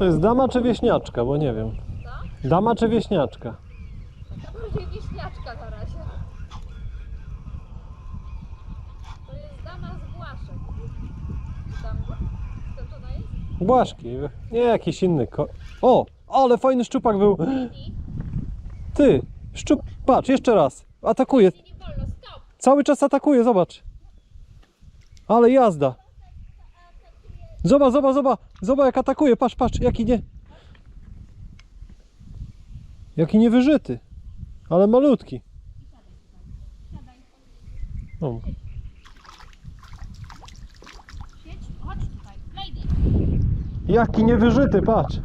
To jest dama czy wieśniaczka, bo nie wiem. Dama czy wieśniaczka? Bardziej wiśniaczka na razie. To jest dama z Błaszek. Tam, to jest? Błaszki. Nie jakiś inny ko... O! Ale fajny szczupak był. I? Ty! Szczup... Patrz, jeszcze raz. Atakuje. Nie wolno, stop! Cały czas atakuje, zobacz. Ale jazda. Zobacz, zobacz, zobacz. Zobacz jak atakuje. Patrz, patrz, jaki nie... Jaki niewyżyty. Ale malutki. O. Siedź, chodź tutaj, lady. Jaki niewyżyty, patrz.